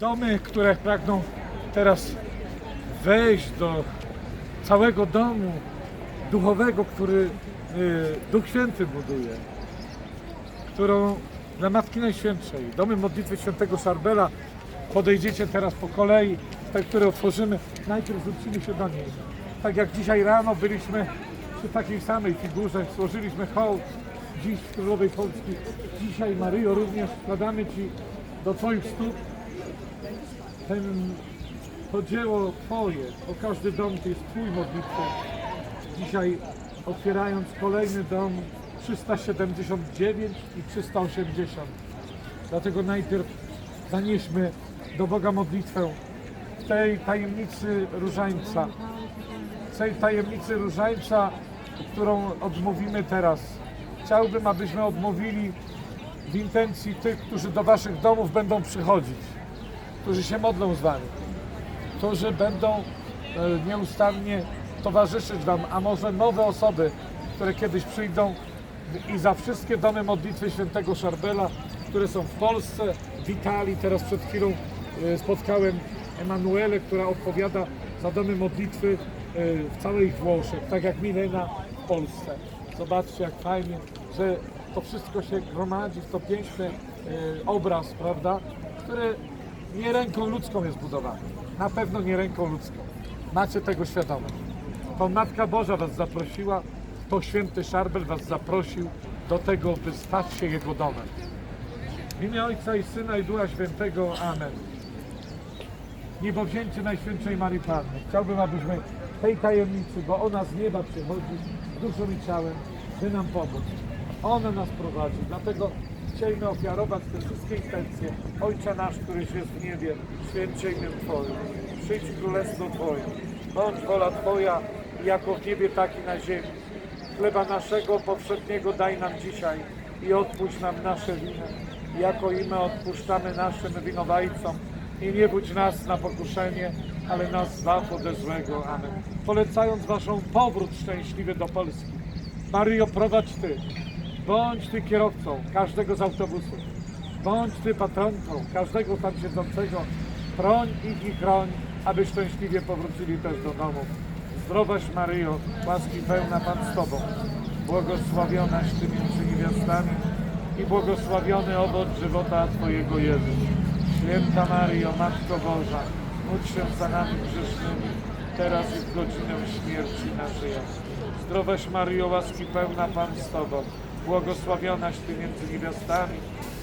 domy, które pragną teraz wejść do całego domu duchowego, który y, Duch Święty buduje, którą dla Matki Najświętszej, domy modlitwy świętego Szarbela, podejdziecie teraz po kolei, te, które otworzymy, najpierw zwrócimy się do niej. Tak jak dzisiaj rano byliśmy przy takiej samej figurze, złożyliśmy hołd dziś Królowej Polski. Dzisiaj Maryjo również składamy Ci do Twoich stóp ten, to dzieło Twoje, bo każdy dom to jest Twój modlitwy. Dzisiaj otwierając kolejny dom 379 i 380. Dlatego najpierw zanieśmy do Boga modlitwę w tej tajemnicy różańca. W tej tajemnicy różańca, którą odmówimy teraz. Chciałbym, abyśmy odmówili w intencji tych, którzy do Waszych domów będą przychodzić, którzy się modlą z Wami, którzy będą e, nieustannie towarzyszyć Wam, a może nowe osoby, które kiedyś przyjdą i za wszystkie domy modlitwy świętego Szarbela, które są w Polsce, w Italii. Teraz przed chwilą e, spotkałem Emanuelę, która odpowiada za domy modlitwy e, w całej Włoszech, tak jak Milena w Polsce. Zobaczcie, jak fajnie, że to wszystko się gromadzi w to piękny obraz, prawda, który nie ręką ludzką jest budowany. Na pewno nie ręką ludzką. Macie tego świadomość. To Matka Boża Was zaprosiła, to święty Szarbel Was zaprosił do tego, by stać się Jego domem. W imię Ojca i Syna i Ducha Świętego. Amen. Niebowzięcie Najświętszej Marii Panny. Chciałbym, abyśmy tej tajemnicy, bo ona z nieba przychodzi duszą i ciałem, by nam pomóc. Ona nas prowadzi, dlatego chcieliśmy ofiarować te wszystkie intencje. Ojcze nasz, któryś jest w niebie, święcie imię Twoje. Przyjdź królestwo Twoje. Bądź wola Twoja, jako w niebie, tak i na ziemi. Chleba naszego powszedniego daj nam dzisiaj i odpuść nam nasze winy, jako i my odpuszczamy naszym winowajcom. I nie budź nas na pokuszenie, ale nas zbaw ode złego. Amen. Polecając Waszą powrót szczęśliwy do Polski. Maryjo, prowadź Ty. Bądź Ty kierowcą każdego z autobusów. Bądź Ty patronką każdego tam siedzącego. Chroń ich i chroń, aby szczęśliwie powrócili też do domów. Zdrowaś Maryjo, łaski pełna Pan z Tobą. Błogosławionaś Ty między niewiastami i błogosławiony owoc żywota Twojego Jezus. Święta Maryjo, Matko Boża, módl się za nami grzesznymi, teraz i w godzinę śmierci naszej. Zdrowaś Maryjo, łaski pełna Pan z Tobą. Błogosławionaś Ty między niewiastami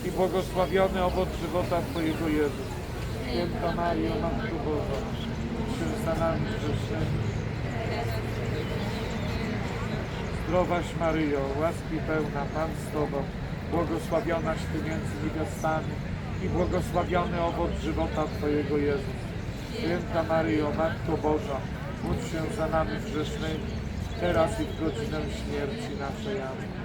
i błogosławiony owoc żywota Twojego Jezus. Święta Maryjo, Matko Boża, się za nami grzesznymi, Zdrowaś Maryjo, łaski pełna Pan z Tobą, błogosławionaś Ty między niewiastami i błogosławiony owoc żywota Twojego Jezus. Święta Maryjo, Matko Boża, módl się za nami grzesznymi, teraz i w godzinę śmierci naszej. Amen.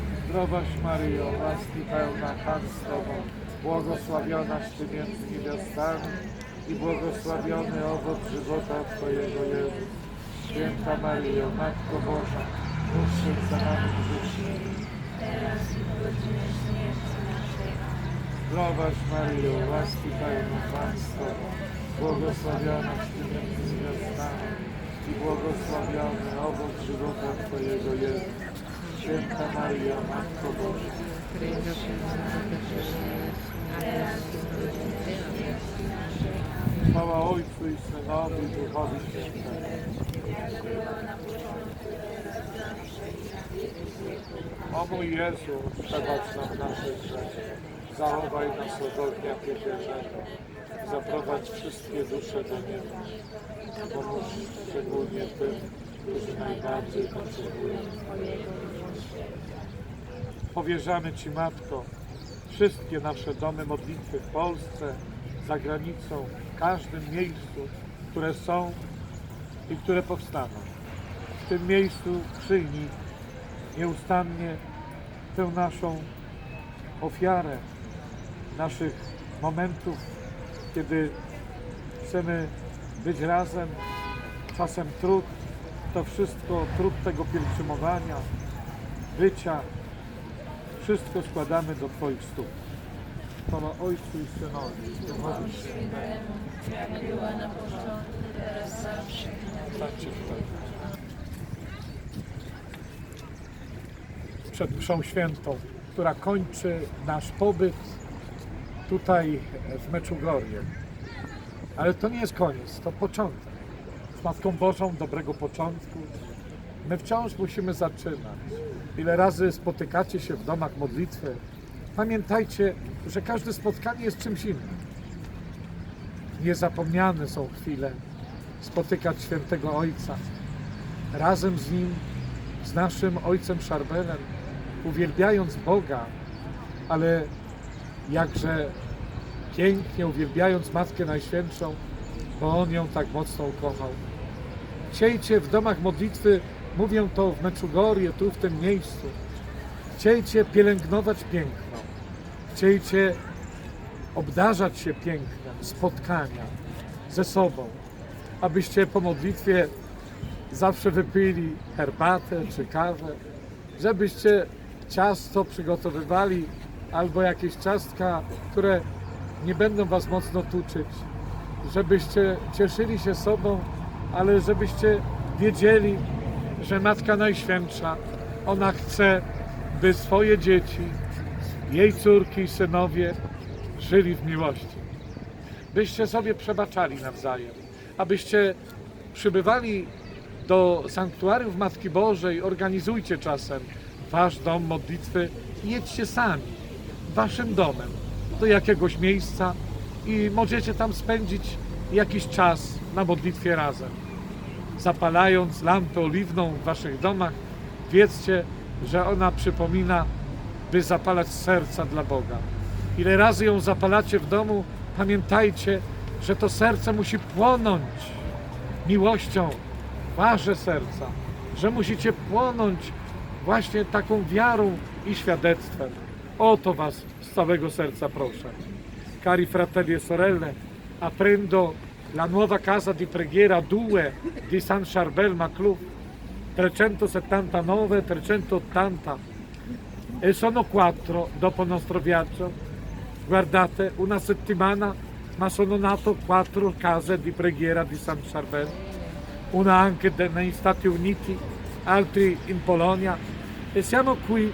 Zdrowaś Maryjo, łaski pełna Pan z Tobą, błogosławionaś Ty między niewiastami i błogosławiony owoc żywota Twojego Jezus. Święta Maryjo, Matko Boża, módl się za nami grzesznymi. Zdrowaś Maryjo, łaski pełna Pan z Tobą, błogosławionaś Ty między niewiastami i błogosławiony owoc żywota Twojego Jezus. Święta Maryjo, Matko Boża, chwała Ojcu i Synowi Duchowi Świętemu. O mój Jezu, przebacz nam nasze grzechy, zachowaj nas od ognia piekierzego, zaprowadź wszystkie dusze do nieba, pomóż szczególnie tym, którzy najbardziej potrzebują Powierzamy Ci, Matko, wszystkie nasze domy modlitwy w Polsce, za granicą, w każdym miejscu, które są i które powstaną. W tym miejscu przyjmij nieustannie tę naszą ofiarę naszych momentów, kiedy chcemy być razem, czasem trud, to wszystko, trud tego pielgrzymowania, bycia, wszystko składamy do Twoich stóp. Chwała Ojcu i Synowi i Świętemu. jak była na początku, teraz zawsze. Stańcie tutaj. Przed mszą świętą, która kończy nasz pobyt tutaj w Meczugorje. Ale to nie jest koniec, to początek. Z Matką Bożą dobrego początku. My wciąż musimy zaczynać. Ile razy spotykacie się w domach modlitwy, pamiętajcie, że każde spotkanie jest czymś innym. Niezapomniane są chwile spotykać świętego Ojca. Razem z Nim, z naszym Ojcem Szarbelem, uwielbiając Boga, ale jakże pięknie uwielbiając Matkę Najświętszą, bo On ją tak mocno ukochał. Chciejcie w domach modlitwy, mówię to w Meczugorje, tu w tym miejscu, chciejcie pielęgnować piękno, chciejcie obdarzać się pięknem spotkania ze sobą, abyście po modlitwie zawsze wypili herbatę czy kawę, żebyście ciasto przygotowywali albo jakieś ciastka, które nie będą was mocno tuczyć, żebyście cieszyli się sobą, ale żebyście wiedzieli, że Matka Najświętsza, ona chce, by swoje dzieci, jej córki i synowie żyli w miłości. Byście sobie przebaczali nawzajem, abyście przybywali do sanktuariów Matki Bożej, organizujcie czasem wasz dom modlitwy jedźcie sami, waszym domem, do jakiegoś miejsca i możecie tam spędzić jakiś czas na modlitwie razem. Zapalając lampę oliwną w waszych domach, wiedzcie, że ona przypomina, by zapalać serca dla Boga. Ile razy ją zapalacie w domu, pamiętajcie, że to serce musi płonąć miłością, wasze serca, że musicie płonąć właśnie taką wiarą i świadectwem. O to was z całego serca proszę. Cari fratelli e sorelle, aprendo la nuova casa di preghiera 2 di San Charbel Maclou 379-380 e sono quattro dopo il nostro viaggio. Guardate, una settimana, ma sono nato quattro case di preghiera di San Charbel, una anche negli Stati Uniti, altri in Polonia. E siamo qui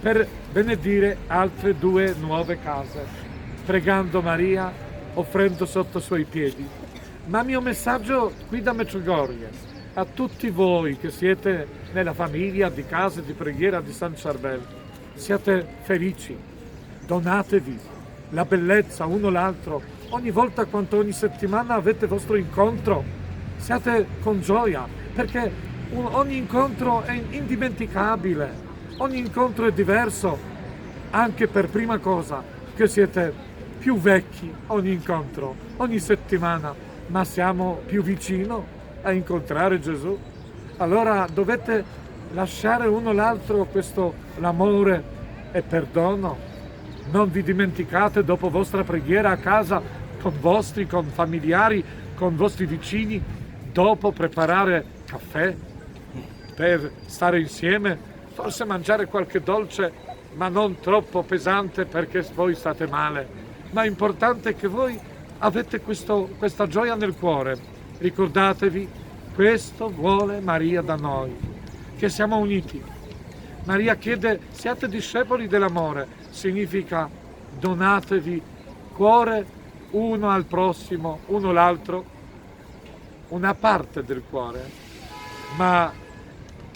per benedire altre due nuove case, pregando Maria, offrendo sotto i suoi piedi. Ma il mio messaggio qui da Mezzogorie a tutti voi che siete nella famiglia di case di preghiera di San Charbel, siate felici, donatevi la bellezza uno l'altro. Ogni volta quanto ogni settimana avete vostro incontro, siate con gioia, perché ogni incontro è indimenticabile, ogni incontro è diverso, anche per prima cosa che siete più vecchi ogni incontro, ogni settimana, ma siamo più vicino a incontrare Gesù. Allora dovete lasciare uno l'altro questo l'amore e perdono. Non vi dimenticate dopo vostra preghiera a casa con vostri, con familiari, con vostri vicini, dopo preparare caffè per stare insieme, forse mangiare qualche dolce, ma non troppo pesante perché voi state male. Ma è importante che voi avete questo- questa gioia nel cuore. Ricordatevi, questo vuole Maria da noi, che siamo uniti. Maria chiede siate discepoli dell'amore, significa donatevi cuore uno al prossimo, uno l'altro, una parte del cuore, ma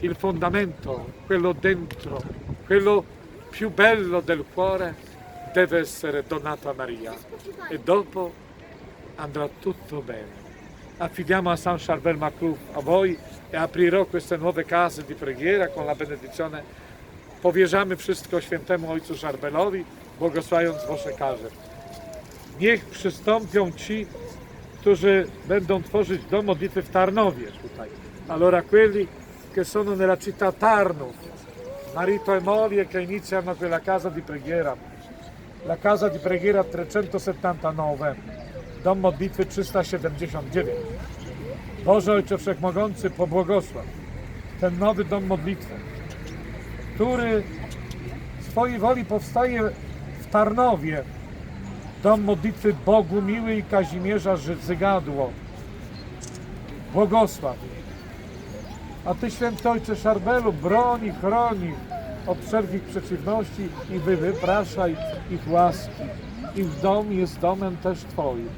il fondamento, quello dentro, quello più bello del cuore deve essere donato a Maria e dopo andrà tutto bene. Affidiamo a San Charbel Macluf a voi e aprirò queste nuove case di preghiera con la benedizione. Powierzamy wszystko świętemu Ojcu Żarbelowi, błogosławiąc wasze każe. Niech przystąpią ci, którzy będą tworzyć dom modlitwy w Tarnowie tutaj. Allora quelli che sono nella città Tarnów, marito e moglie che iniziano quella casa di preghiera. La casa di preghiera 379, dom modlitwy 379. Boże Ojcze Wszechmogący, pobłogosław ten nowy dom modlitwy, który z Twojej woli powstaje w Tarnowie. Dom modlitwy Bogu Miły i Kazimierza Zygadło. Błogosław. A Ty, Święty Ojcze Szarbelu, broni, chroni od wszelkich przeciwności i Wy wypraszaj ich łaski. Ich dom jest domem też Twoim.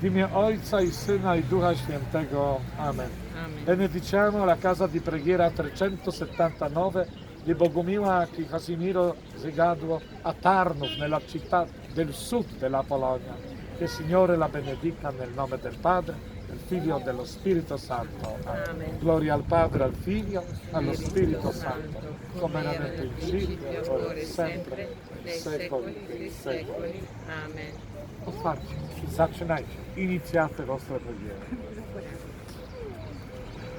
W imię Ojca i Syna i Ducha Świętego. Amen. Amen. Benediciamo la casa di preghiera 379 di Bogumila che Casimiro Zigaduo a Tarnów, nella città del sud della Polonia. Che Signore la benedica nel nome del Padre, Figlio dello Spirito Santo. Amen. Gloria al Padre, al Figlio, allo Spirito Santo, come era nel principio, ora e sempre, nei secoli dei secoli. Amen. Otwarcie, zaczynajcie, iniziate vostre preghiere.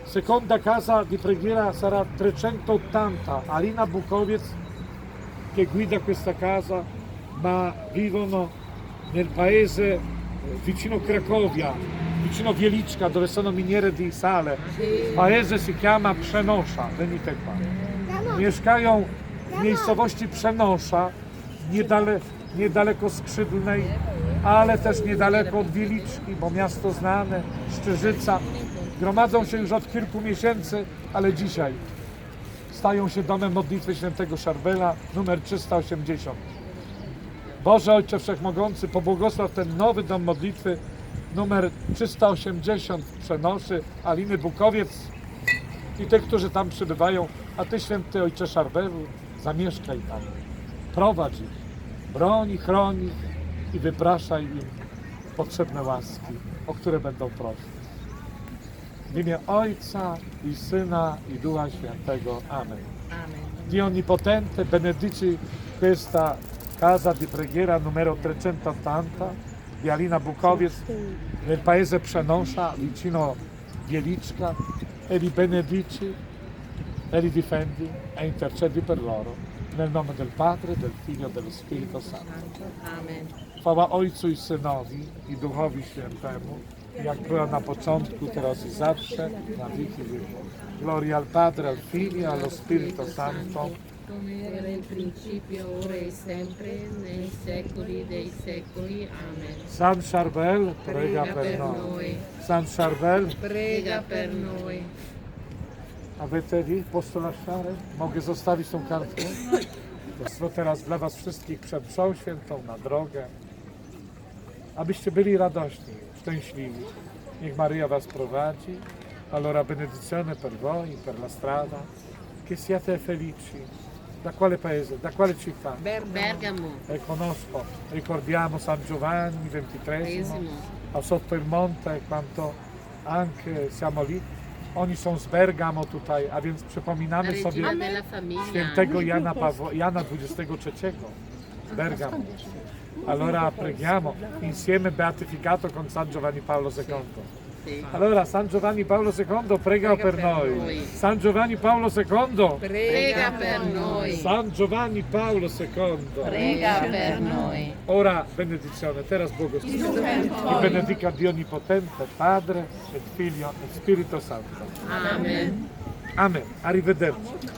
Seconda casa di preghiera sarà 380, Alina Bukoviec che guida questa casa, ma vivono nel paese vicino Cracovia, vicino Wieliczka, dove sono miniere di sale. Paese si chiama Przenosza, venite qua. Mieszkają w miejscowości Przenosza, niedale, niedaleko Skrzydlnej, ale też niedaleko od Wieliczki, bo miasto znane, Szczyżyca. Gromadzą się już od kilku miesięcy, ale dzisiaj stają się domem modlitwy świętego Szarbela numer 380. Boże Ojcze Wszechmogący, pobłogosław ten nowy dom modlitwy numer 380 w Przenoszy, Aliny Bukowiec i tych, którzy tam przybywają, a Ty Święty Ojcze Szarbelu, zamieszkaj tam, prowadź ich, broń, chroni i wypraszaj im potrzebne łaski, o które będą prosić. W imię Ojca i Syna i Ducha Świętego. Amen. Amen. Dio Onnipotente benedici questa casa di preghiera numero 380 di Alina Bukowiec nel paese Przenosza vicino Wieliczka e li benedici e li difendi e intercedi per loro nel nome del Padre, del Figlio e dello Spirito Santo. Amen. Chwała Ojcu i Synowi i Duchowi Świętemu, jak była na początku, teraz i zawsze, na wieki wieków. Gloria al Padre, al Figlio e allo Spirito Santo. Come era in principio, ora e sempre, nei secoli dei secoli. Amen. San Charbel, prega Prega per noi. noi. San Charbel, Prega per noi. avete lì? Posso lasciare? Mogę zostawić tą kartkę? To teraz dla Was wszystkich przed mszą świętą na drogę, abyście byli radośni, szczęśliwi. Niech Maria Was prowadzi. Allora benedizione per voi, per la strada, che siate felici. Da quale paese? Da quale città? Bergamo. Eh, conosco, ricordiamo San Giovanni XXIII, a sotto il monte, quanto anche siamo lì. Oni są z Bergamo tutaj, a więc przypominamy sobie świętego Jana, Pawła, Jana XXIII Bergamo. Allora preghiamo insieme beatificato con San Giovanni Paolo II. Sì. Allora, San Giovanni Paolo II prega, per, noi. noi. San Giovanni Paolo II. Prega per noi. San Giovanni Paolo II. Prega per noi. Ora benedizione, teraz błogosławienie. I benedica Dio Onnipotente, Padre, et Figlio, et Spirito Santo. Amen. Amen. Arrivederci.